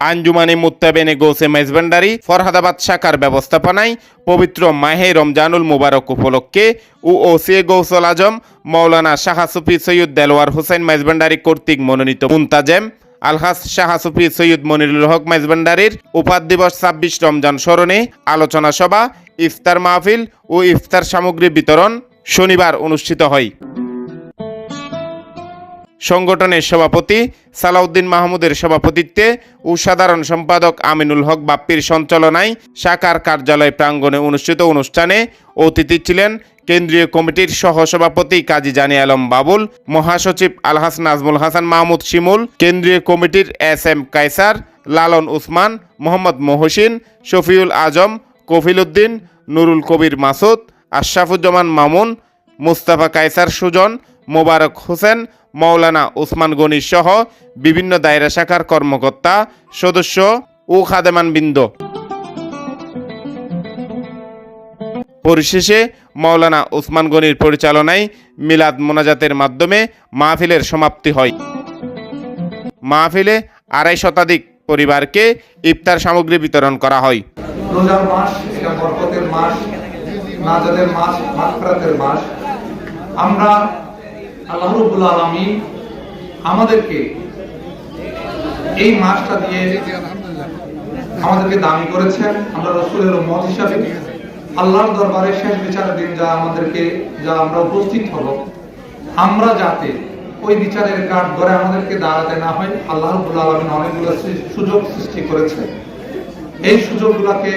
আঞ্জুমানি মুত্তাবেনে গৌসে মেজবান্ডারি ফরহাদাবাদ শাখার ব্যবস্থাপনায় পবিত্র মাহে রমজানুল মুবারক উপলক্ষে ও ওসিএ গৌসল আজম মৌলানা শাহ সুফি সৈয়দ দেলোয়ার হোসেন মেজবান্ডারি কর্তৃক মনোনীত মুন্তাজেম, আলহাস শাহ সুফি সৈয়দ মনিরুল হক মেজবান্ডারির উপাদ দিবস ছাব্বিশ রমজান স্মরণে আলোচনা সভা, ইফতার মাহফিল ও ইফতার সামগ্রী বিতরণ শনিবার অনুষ্ঠিত হয়। সংগঠনের সভাপতি সালাউদ্দিন মাহমুদের সভাপতিত্বে ও সাধারণ সম্পাদক আমিনুল হক বাপ্পির সঞ্চালনায় শাখার কার্যালয় প্রাঙ্গণে অনুষ্ঠিত অনুষ্ঠানে অতিথি ছিলেন কেন্দ্রীয় কমিটির সহসভাপতি কাজী জানি আলম বাবুল, মহাসচিব আলহাস নাজমুল হাসান মাহমুদ শিমুল, কেন্দ্রীয় কমিটির এস এম কায়সার, লালন উসমান, মোহাম্মদ মহসিন, শফিউল আজম, কফিল উদ্দিন, নুরুল কবির মাসুদ, আশরাফুজ্জামান মামুন মুস্তাফা কায়সার সুজন, মোবারক হোসেন মৌলানা ওসমান গনি সহ বিভিন্ন দায়রা শাখার কর্মকর্তা, সদস্য ও খাদেমান বৃন্দ। পরিশেষে মৌলানা ওসমান গনির পরিচালনায় মিলাদ মোনাজাতের মাধ্যমে মাহফিলের সমাপ্তি হয়। মাহফিলে আড়াই শতাধিক পরিবারকে ইফতার সামগ্রী বিতরণ করা হয়। মাস মাস মাস মাস। আমরা আল্লাহ রাব্বুল আলামিন আমাদেরকে এই মাসটা দিয়ে আমাদেরকে দামি করেছেন, আমরা রসুলের উম্মত হিসাবে আল্লাহর দরবারে শেষ বিচারের দিন যা আমাদেরকে, যা আমরা উপস্থিত হব, আমরা যাতে ওই বিচারের কাঠ ধরে আমাদেরকে দাঁড়াতে না হয়, আল্লাহ রাব্বুল আলামিন অনেকগুলো সুযোগ সৃষ্টি করেছে। এই সুযোগগুলোকে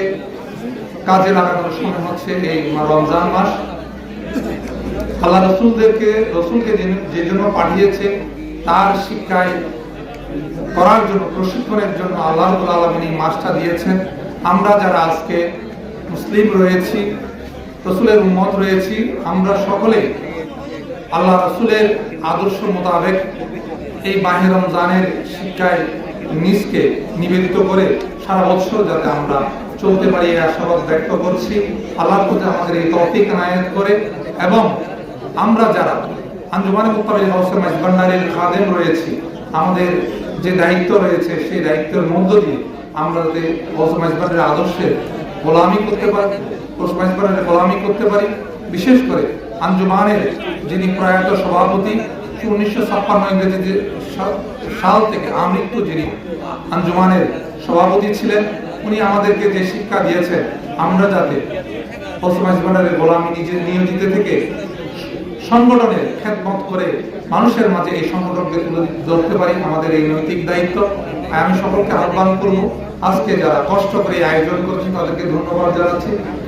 কাজে লাগানোর সময় হচ্ছে এই রমজান মাস। আল্লাহ রসুলদেরকে, রসুলকে যে- জন্য পাঠিয়েছে, তার শিক্ষায় করার জন্য, প্রশিক্ষণের জন্য আল্লাহ আলমিন এই মাসটা দিয়েছেন। আমরা যারা আজকে মুসলিম রয়েছি, রসুলের উম্মত রয়েছি, আমরা সকলে আল্লাহ রসুলের আদর্শ মোতাবেক এই মাহে রমজানের শিক্ষায় নিজকে নিবেদিত করে সারা বছর যাতে আমরা চলতে পারি, এই আশাবাদ ব্যক্ত করছি। আল্লাহর প্রতি আমাদের এই তৌফিক নায়াত করে এবং আমরা যারা আঞ্জুমানে মুক্তাবিল হাউসের মাইজবান্ডারের খাদেম রয়েছি, আমাদের যে দায়িত্ব রয়েছে, সেই দায়িত্বের মধ্য দিয়ে আমরা যাতে হাউস মাইজবান্ডারের আদর্শের গোলামি করতে পারি হাউস গোলামি করতে পারি। বিশেষ করে আঞ্জুমানের যিনি প্রয়াত সভাপতি উনিশশো ছাপ্পান্ন ইংরেজি সাল থেকে আমৃত্যু যিনি আঞ্জুমানের সভাপতি ছিলেন, উনি আমাদেরকে যে শিক্ষা দিয়েছেন, আমরা যাতে পশ্চিমাজবানের গোলামী নিজে নিয়োজিত থেকে সংগঠনের খেদমত করে মানুষের মাঝে এই সংগঠনকে তুলে ধরতে পারি, আমাদের এই নৈতিক দায়িত্ব। আমি সকলকে আহ্বান করব, আজকে যারা কষ্ট করে আয়োজন করছি তাদেরকে ধন্যবাদ জানাচ্ছি।